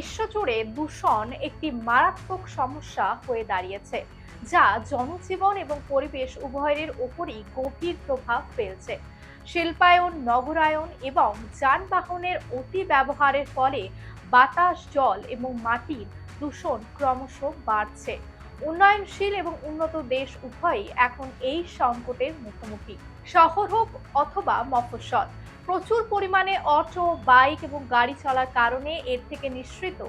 বিশ্বজুড়ে দূষণ একটি মারাত্মক সমস্যা হয়ে দাঁড়িয়েছে, যা জনজীবন এবং পরিবেশ উভয়ের উপরই গভীর প্রভাব ফেলছে। শিল্পায়ন, নগরায়ন এবং যানবাহনের অতি ব্যবহারের ফলে বাতাস, জল এবং মাটির দূষণ ক্রমশ বাড়ছে। উন্নয়নশীল এবং উন্নত দেশ উভয়ই এখন এই সংকটের মুখোমুখি। শহর হোক অথবা মফস্বল প্রচুর পরিমাণে অটো, বাইক এবং গাড়ি চলার কারণে এর থেকে নিঃসৃত।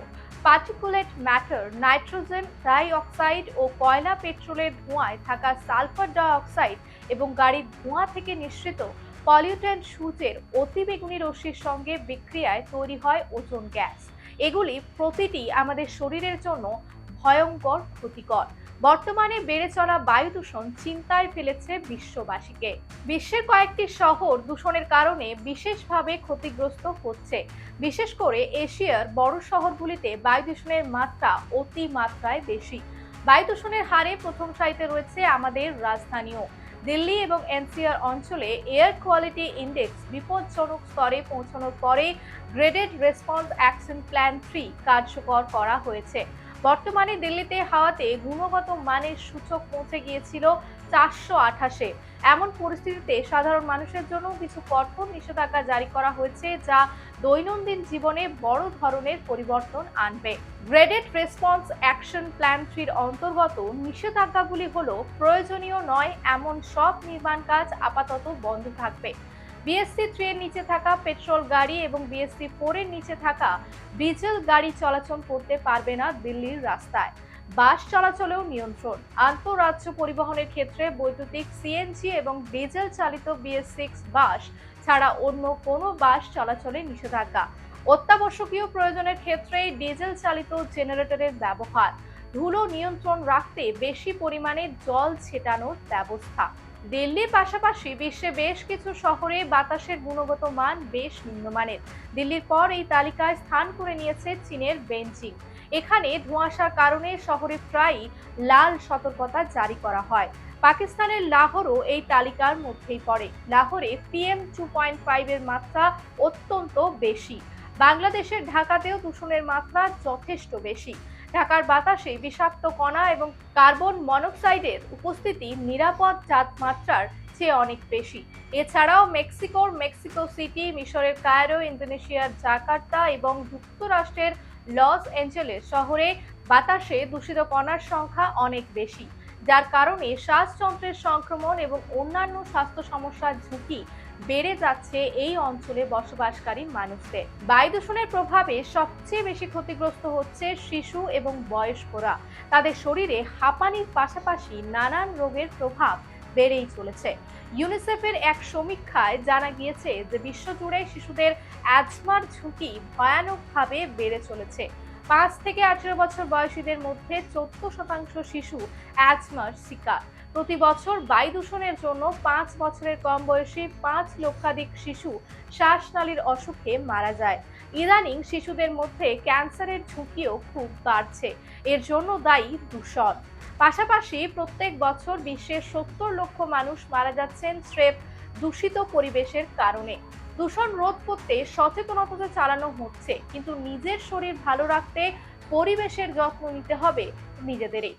Particulate matter, nitrogen dioxide ও কয়লা পেট্রোলের ধোঁয়ায় থাকা সালফার ডাইঅক্সাইড এবং গাড়ির ধোঁয়া থেকে নিঃসৃত পলিউটেন্ট সূচের অতিবেগুনি রশ্মির সঙ্গে বিক্রিয়ায় তৈরি হয় ওজোন গ্যাস। এগুলি প্রতিটি আমাদের শরীরের জন্য ভয়ঙ্কর ক্ষতিকর। বর্তমানে বেড়ে চলা বায়ু দূষণ চিন্তায় ফেলেছে বিশ্ববাসীকে। বিশ্বের কয়েকটি শহর দূষণের কারণে বিশেষভাবে ক্ষতিগ্রস্ত হচ্ছে। বিশেষ করে এশিয়ার বড় শহরগুলিতে বায়ু দূষণের মাত্রা অতি মাত্রায় বেশি। বায়ু দূষণের হারে প্রথম সারিতে রয়েছে আমাদের রাজধানীও। দিল্লি এবং এনসিআর অঞ্চলে এয়ার কোয়ালিটি ইন্ডেক্স বিপজ্জনক স্তরে পৌঁছানোর পরে graded response action plan three কার্যকর করা হয়েছে। বর্তমানে দিল্লিতে হাওয়াতে গুণগত মানের সূচক পৌঁছে গিয়েছিল চারশো আঠাশে। এমন পরিস্থিতিতে সাধারণ মানুষের জন্য কিছু কঠোর নিষেধাজ্ঞা জারি করা হয়েছে, যা দৈনন্দিন জীবনে বড় ধরনের পরিবর্তন আনবে। গ্রেডেড রেসপন্স অ্যাকশন প্ল্যান থ্রির অন্তর্গত নিষেধাজ্ঞাগুলি হলো, প্রয়োজনীয় নয়, এমন সব নির্মাণ কাজ আপাতত বন্ধ থাকবে। বিএসসি থ্রি এর নিচে থাকা পেট্রোল গাড়ি এবং বিএসসি ফোর এর নিচে থাকা ডিজেল গাড়ি চলাচল করতে পারবে না দিল্লির রাস্তায়। বাস চলাচলেও নিয়ন্ত্রণ। আন্তঃরাজ্য পরিবহনের ক্ষেত্রে বৈদ্যুতিক সিএনজি এবং ডিজেল চালিত বিএস সিক্স বাস ছাড়া অন্য কোনো বাস চলাচলে নিষেধাজ্ঞা। অত্যাবশ্যকীয় প্রয়োজনের ক্ষেত্রে ডিজেল চালিত জেনারেটরের ব্যবহার। ধুলো নিয়ন্ত্রণ রাখতে বেশি পরিমাণে জল ছেটানোর ব্যবস্থা। দিল্লির পাশাপাশি বিশ্বে বেশ কিছু শহরে বাতাসের গুণগত মান বেশ নিম্নমানের। দিল্লির পর এই তালিকায় স্থান করে নিয়েছে চীনের বেঞ্জিং এখানে ধোঁয়াশার কারণে শহরে প্রায়ই লাল সতর্কতা জারি করা হয়। পাকিস্তানের লাহোরও এই তালিকার মধ্যেই পড়ে। লাহোরে পিএম টু পয়েন্ট ফাইভের মাত্রা অত্যন্ত বেশি। বাংলাদেশের ঢাকাতেও দূষণের মাত্রা যথেষ্ট বেশি। ঢাকার বাতাসে বিষাক্ত কণা এবং কার্বন মনোক্সাইডের উপস্থিতি নিরাপদ মাত্রার চেয়ে অনেক বেশি। এছাড়াও মেক্সিকোর মেক্সিকো সিটি, মিশরের কায়রো, ইন্দোনেশিয়ার জাকার্তা এবং যুক্তরাষ্ট্রের লস অ্যাঞ্জেলেস শহরে বাতাসে দূষিত কণার সংখ্যা অনেক বেশি, যার কারণে শ্বাসযন্ত্রের সংক্রমণ এবং অন্যান্য স্বাস্থ্য সমস্যার ঝুঁকি বেড়ে যাচ্ছে এই অঞ্চলে বসবাসকারী মানুষদের। বায়ু দূষণের প্রভাবে সবচেয়ে বেশি ক্ষতিগ্রস্ত হচ্ছে শিশু এবং বয়স্করা। তাদের শরীরে হাঁপানির পাশাপাশি নানান রোগের প্রভাব বেড়েই চলেছে। ইউনিসেফের এক সমীক্ষায় জানা গিয়েছে যে, বিশ্বজুড়ে শিশুদের অ্যাজমার ঝুঁকি ভয়ানকভাবে বেড়ে চলেছে। পাঁচ থেকে আঠেরো বছর বয়সীদের মধ্যে চোদ্দ শতাংশ শিশু অ্যাজমার শিকার। প্রতি বছর বায়ু দূষণের জন্য পাঁচ বছরের কম বয়সী পাঁচ লক্ষাধিক শিশু শ্বাসনালীর অসুখে মারা যায়। ইদানিং শিশুদের মধ্যে ক্যান্সারের ঝুঁকিও খুব বাড়ছে। এর জন্য দায়ী দূষণ। পাশাপাশি প্রত্যেক বছর বিশ্বের সত্তর লক্ষ মানুষ মারা যাচ্ছেন স্রেফ দূষিত পরিবেশের কারণে। দূষণ রোধ করতে সচেতনতা চালানো হচ্ছে, কিন্তু নিজের শরীর ভালো রাখতে পরিবেশের যত্ন নিতে হবে নিজেদেরই।